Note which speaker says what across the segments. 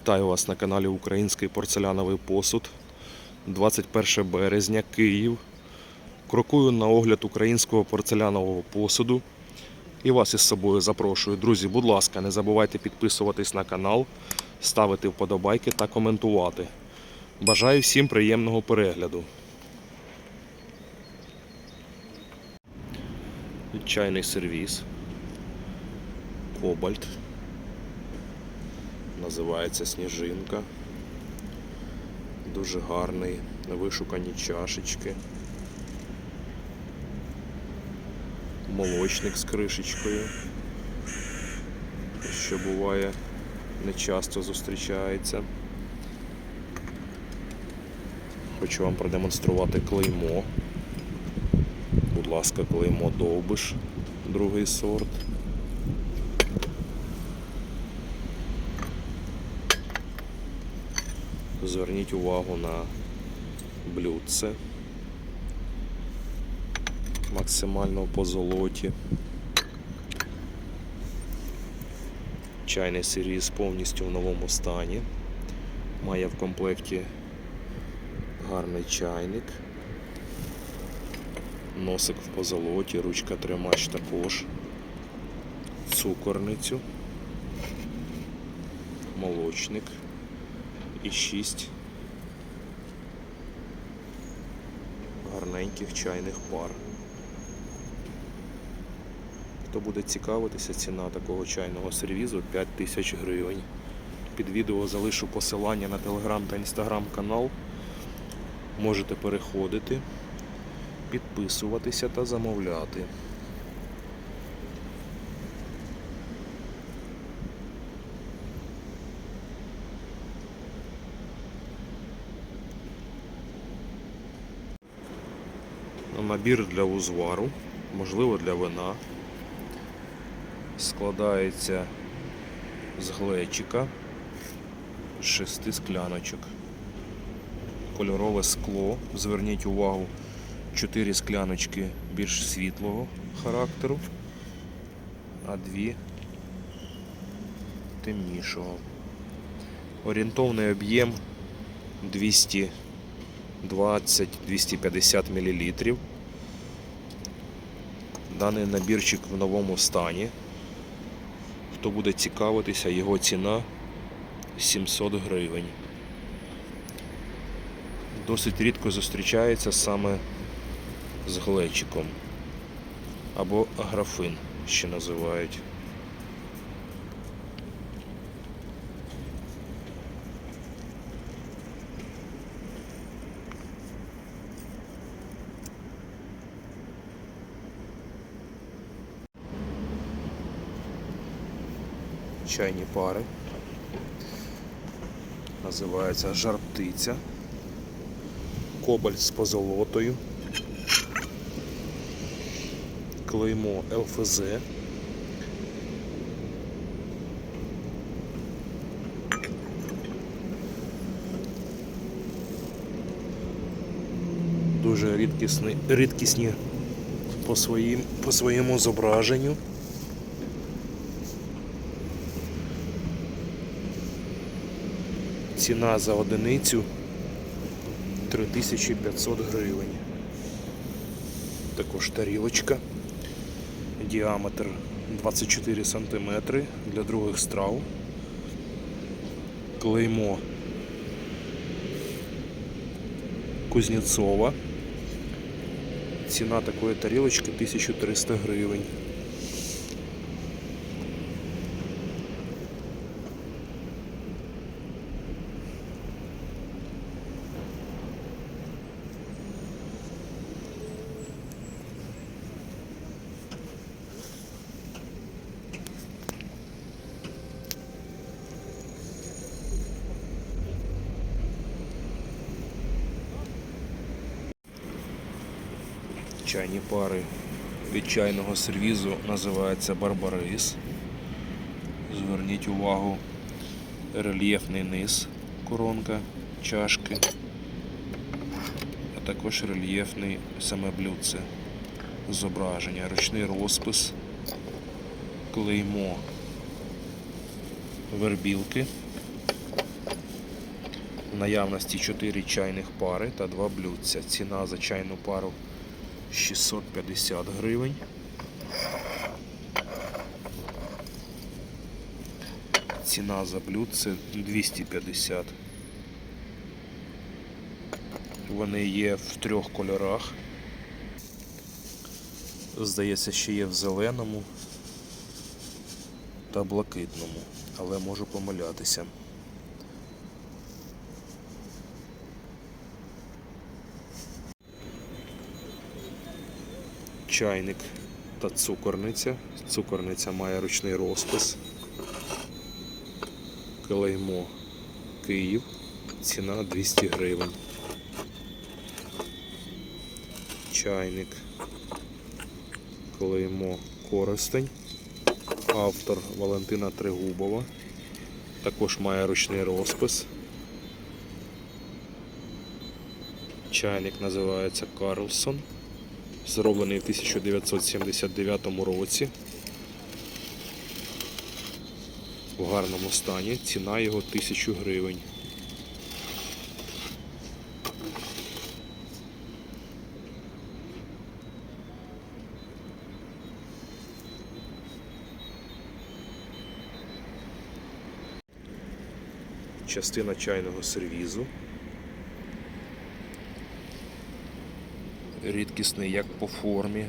Speaker 1: Вітаю вас на каналі Український порцеляновий посуд. 21 березня, Київ. Крокую на огляд українського порцелянового посуду. І вас із собою запрошую. Друзі, будь ласка, не забувайте підписуватись на канал, ставити вподобайки та коментувати. Бажаю всім приємного перегляду. Чайний сервіс. Кобальт. Називається Сніжинка. Дуже гарний, вишукані чашечки. Молочник з кришечкою, що буває не часто зустрічається. Хочу вам продемонструвати клеймо. Будь ласка, клеймо довбиш, другий сорт. Зверніть увагу на блюдце. Максимально по золоті. Чайний сервіс повністю в новому стані. Має в комплекті гарний чайник. Носик в позолоті, ручка тримач також. Цукорницю. Молочник і 6 гарненьких чайних пар. Хто буде цікавитися, ціна такого чайного сервізу 5 тисяч гривень. Під відео залишу посилання на телеграм та інстаграм канал. Можете переходити, підписуватися та замовляти. Набір для узвару, можливо для вина. Складається з глечика, з шести скляночок. Кольорове скло. Зверніть увагу, 4 скляночки більш світлого характеру, а дві темнішого. Орієнтовний об'єм 220-250 мл. Даний набірчик в новому стані. Хто буде цікавитися, його ціна 700 гривень. Досить рідко зустрічається саме з глечиком або графин ще називають. Чайні пари. Називається жар-птиця. Кобальт з позолотою. Клеймо ЛФЗ. Дуже рідкісні, рідкісні по, своїм, по своєму зображенню. Ціна за одиницю 3500 гривень. Також тарілочка. Діаметр 24 см для других страв. Клеймо Кузнєцова. Ціна такої тарілочки 1300 гривень. Чайні пари від чайного сервізу називається Барбарис. Зверніть увагу, рельєфний низ, коронка, чашки, а також рельєфний саме блюдце зображення, ручний розпис, клеймо вербілки наявності 4 чайних пари та 2 блюдця. Ціна за чайну пару 650 гривень. Ціна за блюдце 250. Вони є в трьох кольорах. Здається, ще є в зеленому та блакитному, але можу помилятися. Чайник та цукорниця. Цукорниця має ручний розпис. Клеймо Київ. Ціна 200 гривень. Чайник. Клеймо Коростень. Автор Валентина Тригубова. Також має ручний розпис. Чайник називається Карлсон. Зроблений в 1979 році. В гарному стані. Ціна його 1000 гривень. Частина чайного сервізу. Рідкісний як по формі,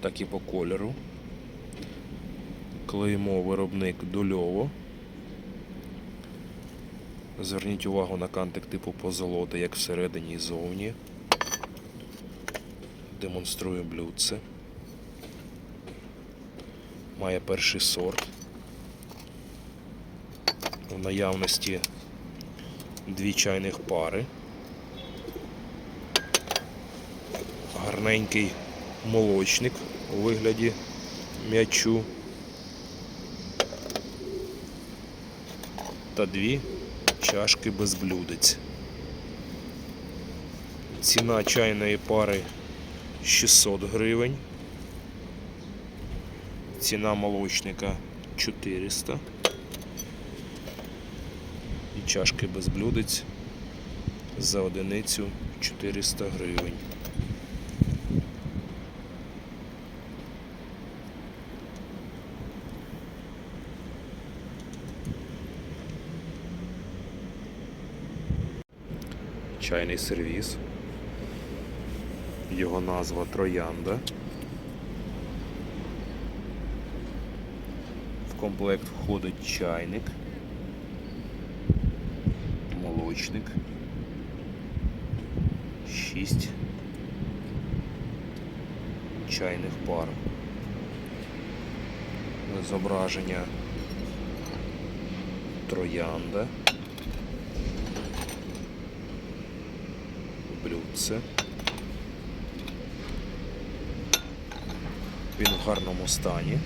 Speaker 1: так і по кольору. Клеймо виробник дольово. Зверніть увагу на кантик типу позолота, як всередині і зовні. Демонструю блюдце. Має перший сорт. В наявності дві чайних пари. Гарненький молочник у вигляді м'ячу. Та дві чашки без блюдець. Ціна чайної пари 600 гривень. Ціна молочника 400. І чашки без блюдець за одиницю 400 гривень. Чайний сервіс. Його назва Троянда. В комплект входить чайник, молочник, 6 чайних пар. Зображення троянда. Блюдце. Він в гарному стані.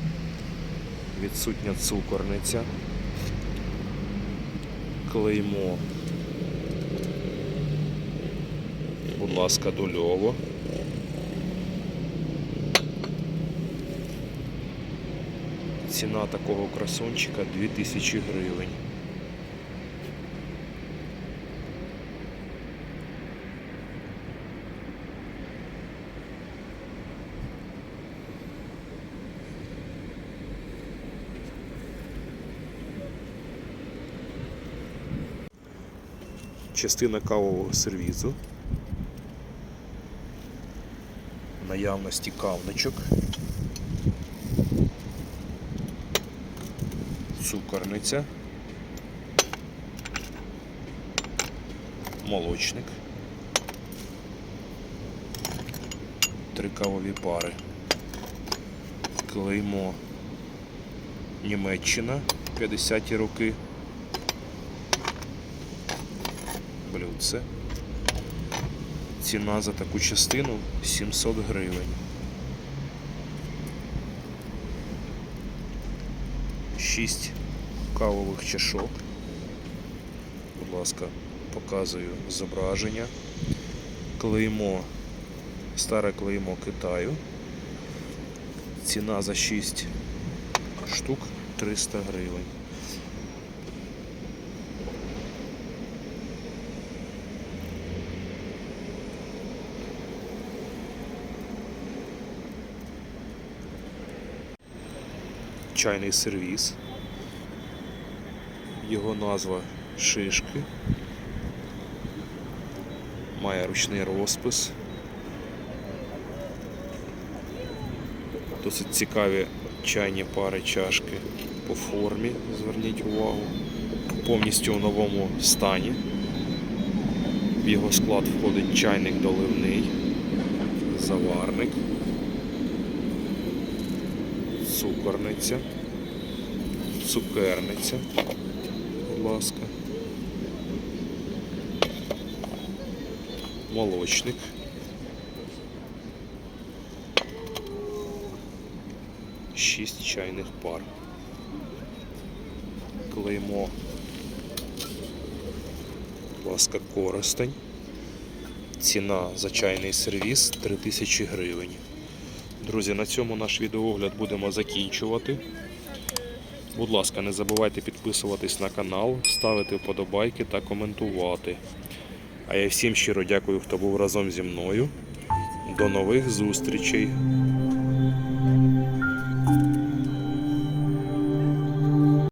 Speaker 1: Відсутня цукорниця. Клеймо. Будь ласка, дольово. Ціна такого красончика 2000 гривень. Частина кавового сервізу, наявності кавничок, цукорниця, молочник, три кавові пари, клеймо. Німеччина. 50-ті роки. Блюдце. Ціна за таку частину 700 гривень. Шість кавових чашок. Будь ласка, показую зображення. Клеймо, старе клеймо Китаю. Ціна за 6 штук 300 гривень. Чайний сервіс. Його назва Шишки. Має ручний розпис. Досить цікаві чайні пари чашки по формі, зверніть увагу. Повністю у новому стані. В його склад входить чайник доливний, заварник, цукорниця, цукерниця, будь ласка, молочник. Шість чайних пар. Клеймо. Будь ласка, користень. Ціна за чайний сервіс 3000 гривень. Друзі, на цьому наш відеоогляд будемо закінчувати. Будь ласка, не забувайте підписуватись на канал, ставити вподобайки та коментувати. А я всім щиро дякую, хто був разом зі мною. До нових зустрічей!